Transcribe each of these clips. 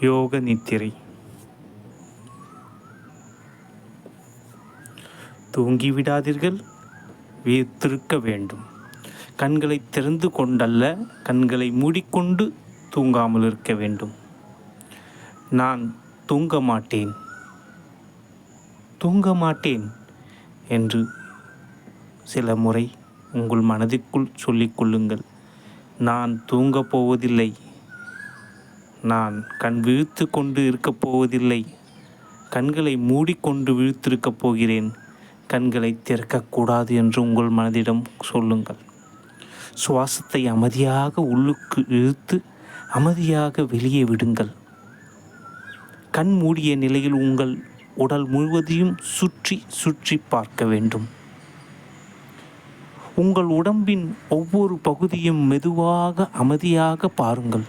யோக நித்திரை. தூங்கிவிடாதீர்கள் வீர்த்திருக்க வேண்டும். கண்களை திறந்து கொண்டல்ல கண்களை மூடிக்கொண்டு தூங்காமல் இருக்க வேண்டும். நான் தூங்க மாட்டேன். தூங்க மாட்டேன் என்று சில முறை உங்கள் மனதிற்குள் சொல்லிக் கொள்ளுங்கள். நான் தூங்கப் போவதில்லை. நான் கண் விழித்து கொண்டு இருக்கப் போவதில்லை. கண்களை மூடிக்கொண்டு விழித்திருக்கப் போகிறேன். கண்களை திறக்கக்கூடாது என்று உங்கள் மனதிடம் சொல்லுங்கள். சுவாசத்தை அமைதியாக உள்ளுக்கு இழுத்து அமைதியாக வெளியே விடுங்கள். கண் மூடிய நிலையில் உங்கள் உடல் முழுவதையும் சுற்றி சுற்றி பார்க்க வேண்டும். உங்கள் உடம்பின் ஒவ்வொரு பகுதியும் மெதுவாக அமைதியாக பாருங்கள்.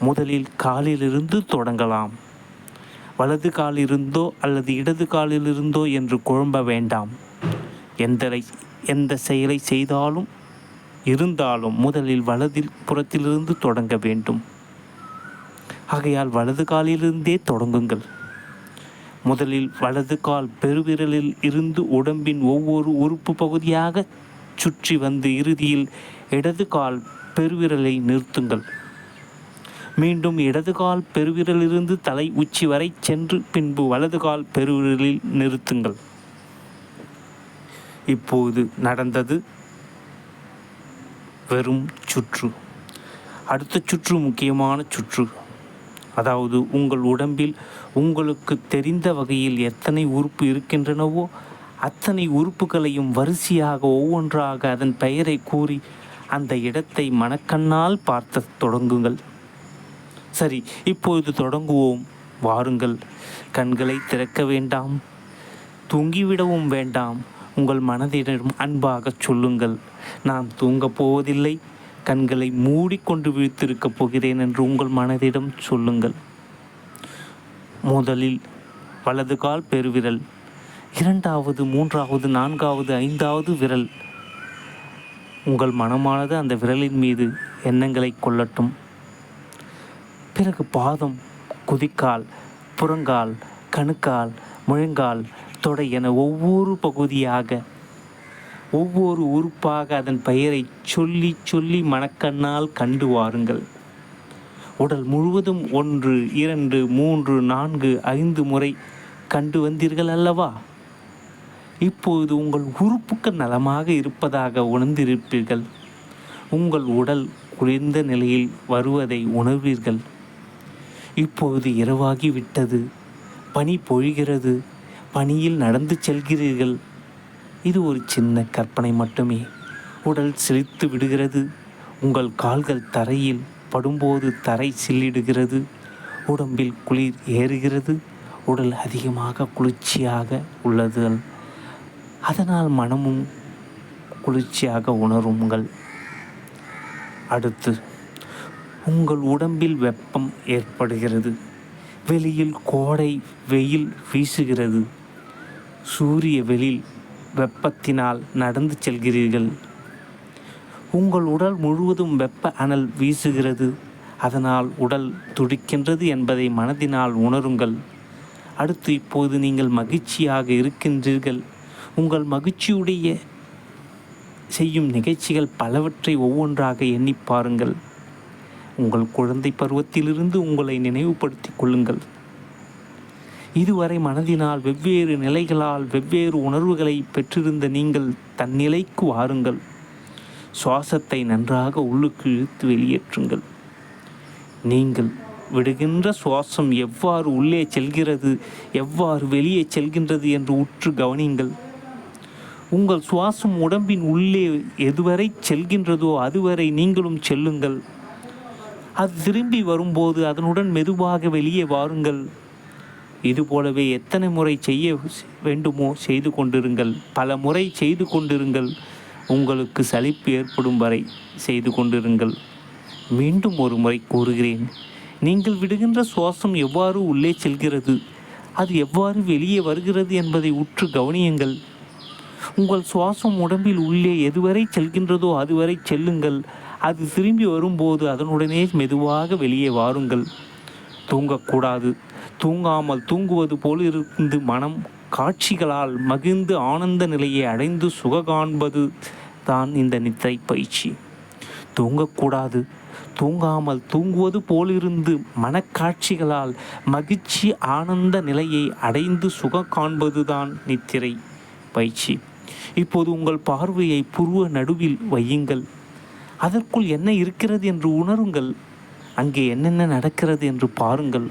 முதலில் காலிலிருந்து தொடங்கலாம். வலது காலிலிருந்தோ அல்லது இடது காலிலிருந்தோ என்று குழம்ப வேண்டாம். எந்த எந்த செயலை செய்தாலும் இருந்தாலும் முதலில் வலதில் புறத்திலிருந்து தொடங்க வேண்டும். ஆகையால் வலது காலிலிருந்தே தொடங்குங்கள். முதலில் வலது கால் பெருவிரலில் இருந்து உடம்பின் ஒவ்வொரு உறுப்பு பகுதியாக சுற்றி வந்து இறுதியில் இடது கால் பெருவிரலை நிறுத்துங்கள். மீண்டும் இடது கால் பெருவிரலிருந்து தலை உச்சி வரை சென்று பின்பு வலது கால் பெருவிரலில் நிறுத்துங்கள். இப்போது நடந்தது வெறும் சுற்று. அடுத்த சுற்று முக்கியமான சுற்று. அதாவது உங்கள் உடம்பில் உங்களுக்கு தெரிந்த வகையில் எத்தனை உறுப்பு இருக்கின்றனவோ அத்தனை உறுப்புகளையும் வரிசையாக ஒவ்வொன்றாக அதன் பெயரை கூறி அந்த இடத்தை மனக்கண்ணால் பார்த்த தொடங்குங்கள். சரி இப்பொழுது தொடங்குவோம். வாருங்கள் கண்களை திறக்க வேண்டாம். தூங்கிவிடவும் வேண்டாம். உங்கள் மனதிடம் அன்பாக சொல்லுங்கள். நான் தூங்கப் போவதில்லை. கண்களை மூடிக்கொண்டு விழித்திருக்கப் போகிறேன் என்று உங்கள் மனதிடம் சொல்லுங்கள். முதலில் வலது கால் பெருவிரல். இரண்டாவது மூன்றாவது நான்காவது ஐந்தாவது விரல். உங்கள் மனமானது அந்த விரலின் மீது எண்ணங்களை கொள்ளட்டும். பிறகு பாதம் குதிக்கால் புறங்கால் கணுக்கால் முழங்கால் தொடை என ஒவ்வொரு பகுதியாக ஒவ்வொரு உறுப்பாக அதன் பெயரை சொல்லி சொல்லி மணக்கண்ணால் கண்டு வாருங்கள். உடல் முழுவதும் ஒன்று இரண்டு மூன்று நான்கு ஐந்து முறை கண்டு வந்தீர்கள் அல்லவா? இப்போது உங்கள் உறுப்புக்கள் நலமாக இருப்பதாக உணர்ந்திருப்பீர்கள். உங்கள் உடல் குளிர்ந்த நிலையில் வருவதை உணர்வீர்கள். இப்பொழுது இரவாகிவிட்டது. பனி பொழிகிறது. பனியில் நடந்து செல்கிறீர்கள். இது ஒரு சின்ன கற்பனை மட்டுமே. உடல் சிரித்து விடுகிறது. உங்கள் கால்கள் தரையில் படும்போது தரை சில்லிடுகிறது. உடம்பில் குளிர் ஏறுகிறது. உடல் அதிகமாக குளிர்ச்சியாக உள்ளது. அதனால் மனமும் குளிர்ச்சியாக உணருங்கள் அடுத்து உங்கள் உடம்பில் வெப்பம் ஏற்படுகிறது. வெளியில் கோடை வெயில் வீசுகிறது. சூரிய வெளியில் வெப்பத்தினால் நடந்து செல்கிறீர்கள். உங்கள் உடல் முழுவதும் வெப்ப அனல் வீசுகிறது. அதனால் உடல் துடிக்கின்றது என்பதை மனதினால் உணருங்கள். அடுத்து இப்போது நீங்கள் மகிழ்ச்சியாக இருக்கின்றீர்கள். உங்கள் மகிழ்ச்சியுடைய செய்யும் நிகழ்ச்சிகள் பலவற்றை ஒவ்வொன்றாக எண்ணி பாருங்கள். உங்கள் குழந்தை பருவத்திலிருந்து உங்களை நினைவுபடுத்திக் கொள்ளுங்கள். இதுவரை மனதினால் வெவ்வேறு நிலைகளால் வெவ்வேறு உணர்வுகளை பெற்றிருந்த நீங்கள் தன்னிலைக்கு வாருங்கள். சுவாசத்தை நன்றாக உள்ளுக்கு இழுத்து வெளியேற்றுங்கள். நீங்கள் விடுகின்ற சுவாசம் எவ்வாறு உள்ளே செல்கிறது எவ்வாறு வெளியே செல்கின்றது என்று உற்று கவனியுங்கள் உங்கள் சுவாசம் உடம்பின் உள்ளே எதுவரை செல்கின்றதோ அதுவரை நீங்களும் செல்லுங்கள். அது திரும்பி வரும்போது அதனுடன் மெதுவாக வெளியே வாருங்கள். இதுபோலவே எத்தனை முறை செய்ய வேண்டுமோ செய்து கொண்டிருங்கள். பல முறை செய்து கொண்டிருங்கள். உங்களுக்கு சலிப்பு ஏற்படும் வரை செய்து கொண்டிருங்கள். மீண்டும் ஒரு முறை கூறுகிறேன். நீங்கள் விடுகின்ற சுவாசம் எவ்வாறு உள்ளே செல்கிறது? அது எவ்வாறு வெளியே வருகிறது என்பதை உற்று கவனியுங்கள். உங்கள் சுவாசம் உடம்பில் உள்ளே எதுவரை செல்கின்றதோ அதுவரை செல்லுங்கள். அது திரும்பி வரும்போது அதனுடனே மெதுவாக வெளியே வாருங்கள். தூங்கக்கூடாது. தூங்காமல் தூங்குவது போல் இருந்து மனம் காட்சிகளால் மகிழ்ந்து ஆனந்த நிலையை அடைந்து சுக காண்பது தான் இந்த நித்திரை பயிற்சி. தூங்கக்கூடாது. தூங்காமல் தூங்குவது போலிருந்து மனக்காட்சிகளால் மகிழ்ச்சி ஆனந்த நிலையை அடைந்து சுக காண்பதுதான் நித்திரை பயிற்சி. இப்போது உங்கள் பார்வையை புருவ நடுவில் வையுங்கள். அதற்குள் என்ன இருக்கிறது என்று உணருங்கள். அங்கே என்னென்ன நடக்கிறது என்று பாருங்கள்.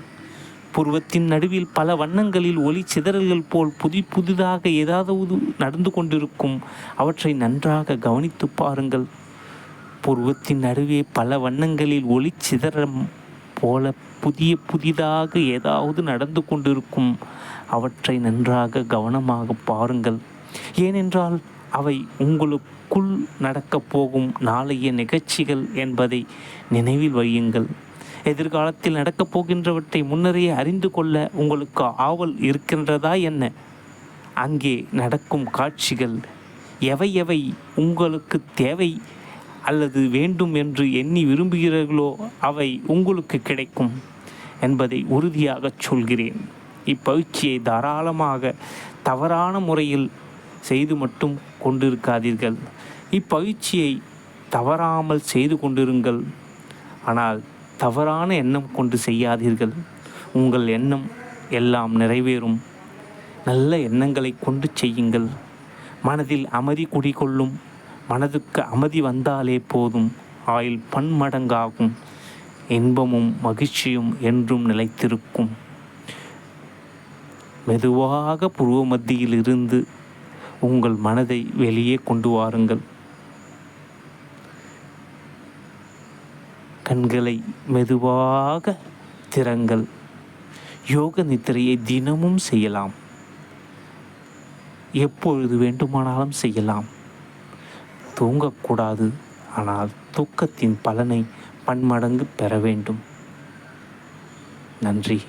புருவத்தின் நடுவில் பல வண்ணங்களில் ஒளி சிதறல்கள் போல் புதி புதிதாக ஏதாவது நடந்து கொண்டிருக்கும். அவற்றை நன்றாக கவனித்து பாருங்கள். புருவத்தின் நடுவே பல வண்ணங்களில் ஒளி சிதறம் போல புதிய புதிதாக ஏதாவது நடந்து கொண்டிருக்கும். அவற்றை நன்றாக கவனமாக பாருங்கள். ஏனென்றால் அவை உங்களுக்கு உங்களுக்குள் நடக்கப் போகும் நாளைய நிகழ்ச்சிகள் என்பதை நினைவில் வையுங்கள். எதிர்காலத்தில் நடக்கப் போகின்றவற்றை முன்னரே அறிந்து கொள்ள உங்களுக்கு ஆவல் இருக்கின்றதா என்ன? அங்கே நடக்கும் காட்சிகள் எவை எவை? உங்களுக்கு தேவை அல்லது வேண்டும் என்று எண்ணி விரும்புகிறீர்களோ அவை உங்களுக்கு கிடைக்கும் என்பதை உறுதியாகச் சொல்கிறேன். இப்பயிற்சியை தாராளமாக தவறான முறையில் செய்து மட்டும் கொண்டிருக்காதீர்கள். இப்பயிற்சியை தவறாமல் செய்து கொண்டிருங்கள். ஆனால் தவறான எண்ணம் கொண்டு செய்யாதீர்கள். உங்கள் எண்ணம் எல்லாம் நிறைவேறும். நல்ல எண்ணங்களை கொண்டு செய்யுங்கள். மனதில் அமைதி குடிகொள்ளும். மனதுக்கு அமைதி வந்தாலே போதும். ஆயில் பன்மடங்காகும். இன்பமும் மகிழ்ச்சியும் என்றும் நிலைத்திருக்கும். மெதுவாக புருவ மத்தியில் இருந்து உங்கள் மனதை வெளியே கொண்டு வாருங்கள். கண்களை மெதுவாக திறங்கள். யோக நித்திரையை தினமும் செய்யலாம். எப்பொழுது வேண்டுமானாலும் செய்யலாம். தூங்கக்கூடாது ஆனால் தூக்கத்தின் பலனை பன்மடங்கு பெற வேண்டும். நன்றி.